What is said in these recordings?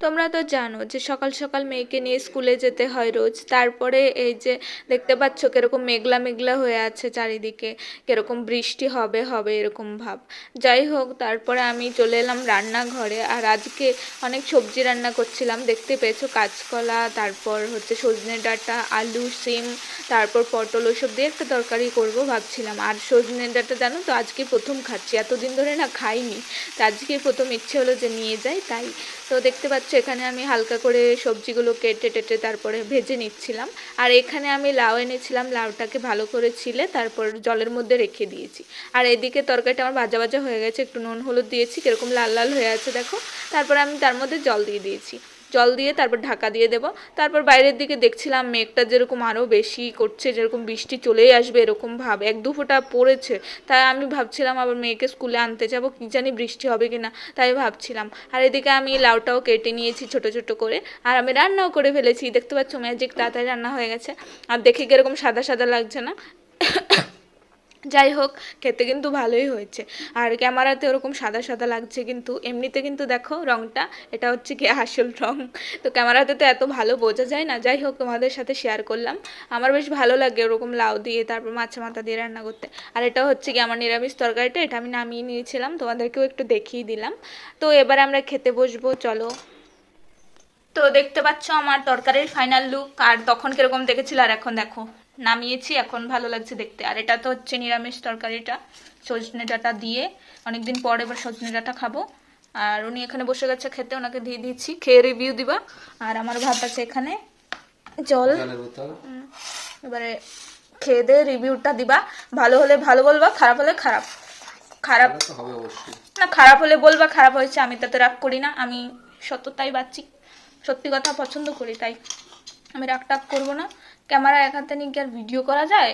তোমরা তো জানো যে সকাল সকাল মেয়েকে নিয়ে স্কুলে যেতে হয় রোজ। তারপরে এই যে দেখতে পাচ্ছ কীরকম মেঘলা মেঘলা হয়ে আছে চারিদিকে, কীরকম বৃষ্টি হবে হবে এরকম ভাব। যাই হোক, তারপরে আমি চলে এলাম রান্নাঘরে আর আজকে অনেক সবজি রান্না করছিলাম। দেখতে পেয়েছ কাঁচকলা, তারপর হচ্ছে সজনে ডাঁটা, আলু, সিম, তারপর পটল ওসব দিয়ে একটা তরকারি করব ভাবছিলাম। আর সজনে ডাঁটা জানো তো আজকে প্রথম খাচ্ছি, এতদিন ধরে না খাইনি। তো আজকে প্রথম ইচ্ছে হলো যে নিয়ে যাই, তাই তো দেখতে পাচ্ছ এখানে আমি হালকা করে সবজিগুলো কেটে টেটে তারপরে ভেজে নিচ্ছিলাম। আর এখানে আমি লাউ এনেছিলাম, লাউটাকে ভালো করে ছিলে তারপর জলের মধ্যে রেখে দিয়েছি। আর এদিকে তরকারিটা আমার ভাজা ভাজা হয়ে গেছে, একটু নুন, হলুদ দিয়েছি, কীরকম লাল লাল হয়ে আছে দেখো। তারপরে আমি তার মধ্যে জল দিয়ে দিয়েছি। জল দিয়ে তারপর ঢাকা দিয়ে দেবো। তারপর বাইরের দিকে দেখছিলাম মেঘটা যেরকম আরও বেশি করছে, যেরকম বৃষ্টি চলেই আসবে এরকম ভাব, এক দু ফোঁটা পড়েছে। তাই আমি ভাবছিলাম আবার মেয়েকে স্কুলে আনতে যাব, কি জানি বৃষ্টি হবে কি না তাই ভাবছিলাম। আর এদিকে আমি লাউটাও কেটে নিয়েছি ছোট ছোট করে, আর আমি রান্নাও করে ফেলেছি। দেখতে পাচ্ছ ম্যাজিক তাড়াতাড়ি রান্না হয়ে গেছে। আর দেখে কীরকম সাদা সাদা লাগছে না? যাই হোক, খেতে কিন্তু ভালোই হয়েছে। আর ক্যামেরাতে ওরকম সাদা সাদা লাগছে কিন্তু, এমনিতে কিন্তু দেখো রংটা, এটা হচ্ছে কি আসল রং। তো ক্যামেরাতে তো এত ভালো বোঝা যায় না। যাই হোক, তোমাদের সাথে শেয়ার করলাম। আমার বেশ ভালো লাগে ওরকম লাউ দিয়ে, তারপর মাছ মাথা দিয়ে রান্না করতে। আর এটা হচ্ছে কি আমার নিরামিষ তরকারিটা, এটা আমি নামিয়ে নিয়েছিলাম, তোমাদেরকেও একটু দেখিয়ে দিলাম। তো এবার আমরা খেতে বসবো, চলো। তো দেখতে পাচ্ছ আমার তরকারির ফাইনাল লুক আর তখন কীরকম দেখেছিল, আর এখন দেখো। নামিয়েছি এখন ভালো লাগছে দেখতে। আর এটা তো হচ্ছে নিরামিষ তরকারিটা সজনে ডাঁটা দিয়ে। অনেকদিন পর এবার সজনে ডাঁটা খাব। আর উনি এখানে বসে গেছে খেতে ওনাকে দিয়ে দিচ্ছি। খেয়ে রিভিউ দিবা। আর আমার ভাত আছে এখানে। জল। এবারে খেয়ে দিয়ে রিভিউটা দিবা। ভালো হলে ভালো বলবা খারাপ হলে খারাপ। খারাপ না খারাপ হলে বলবা খারাপ হয়েছে আমি তাতে রাগ করি না। আমি সত্যতাই বাচ্চি সত্যি কথা পছন্দ করি তাই আমি রাগ টাগ করব না। ক্যামেরা এক হাতে নিয়ে কি আর ভিডিও করা যায়?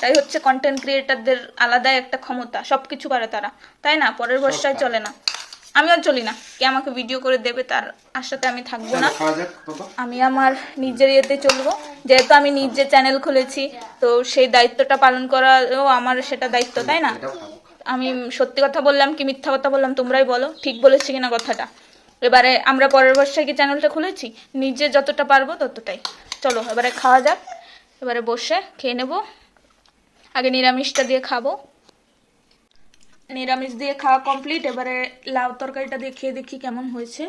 তাই হচ্ছে কন্টেন্ট ক্রিয়েটারদের আলাদাই একটা ক্ষমতা সব কিছু পারে তারা। তাই না? পরের বর্ষায় চলে না। আমিও চলি না। কে আমাকে ভিডিও করে দেবে তার আশাতে আমি থাকব না। আমি আমার নিজের ইয়েতে চলবো। যেহেতু আমি নিজে চ্যানেল খুলেছি তো সেই দায়িত্বটা পালন করাও আমার সেটা দায়িত্ব তাই না? আমি সত্যি কথা বললাম কি মিথ্যা কথা বললাম তোমরাই বলো? ঠিক বলেছি কিনা কথাটা? এবারে আমরা পরের বর্ষায় কি চ্যানেলটা খুলেছি? নিজে যতটা পারব ততটাই। চলো এবারে খাওয়া যাক। এবারে বসে খেয়ে নেব। আগে নিরামিষটা দিয়ে খাব। নিরামিষ দিয়ে খাওয়া কমপ্লিট এবারে লাউ তরকারিটা দিয়ে খেয়ে দেখি কেমন হয়েছে।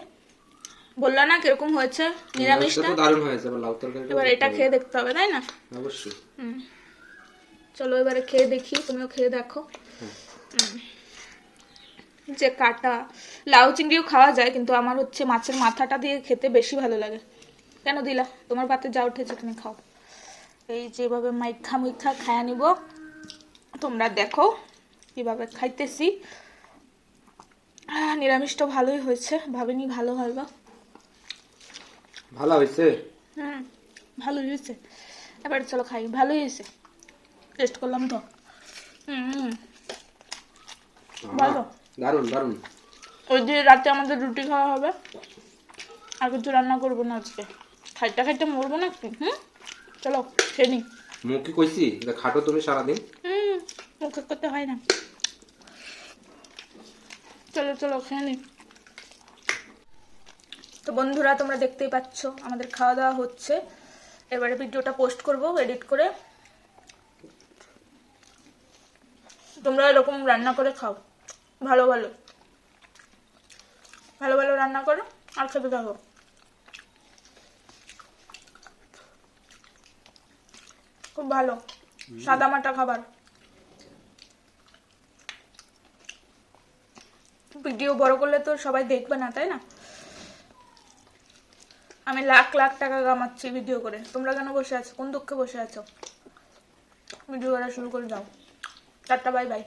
বলল না কীরকম হয়েছে নিরামিষটা? দারুণ হয়েছে এবার লাউ তরকারিটা এবার এটা খেয়ে দেখতে হবে তাই না? অবশ্যই। হুম। চলো এবারে খেয়ে দেখি তুমিও খেয়ে দেখো। হুম। যে কাটা লাউ চিংড়িও খাওয়া যায় কিন্তু আমার হচ্ছে মাছের মাথাটা দিয়ে খেতে বেশি ভালো লাগে। কেন দিলা? তোমার পাতে যা উঠেছে তুমি খাও। এই যেভাবে মাইখা মুইখা খায়া নিব তোমরা দেখো কীভাবে খাইতেছি। নিরামিষটা ভালোই হয়েছে ভাবিনি ভালো হয় বা। ভালো হয়েছে? হুম ভালোই হয়েছে। এবার চলো খাই ভালোই হয়েছে। টেস্ট করলাম তো। হুম ভালো। দারুণ দারুণ। ওই যে রাতে আমাদের রুটি খাওয়া হবে আর কিছু রান্না করব না আজকে। খাইতে খাইতে মরবো না একটু হুম? চলো খেয়ে নি। মুখে কইছি? খাটো তুমি সারাদিন। হুম মুখে করতে হয় না। চলো চলো খেয়ে নি। তো বন্ধুরা তোমরা দেখতেই পাচ্ছ আমাদের খাওয়া দাওয়া হচ্ছে। এবারে ভিডিওটা পোস্ট করব এডিট করে। তোমরা এরকম রান্না করে খাও। ভালো ভালো। ভালো ভালো রান্না করো আর খেতে থাকো। খুব ভালো। সাদা মাটা খাবার। ভিডিও বড় করলে তো সবাই দেখবে না, তাই না? আমি লাখ লাখ টাকা কামাচ্ছি ভিডিও করে। তোমরা কেন বসে আছো? কোন দুঃখে বসে আছো? ভিডিও করা শুরু করে যাও টাটা, বাই বাই।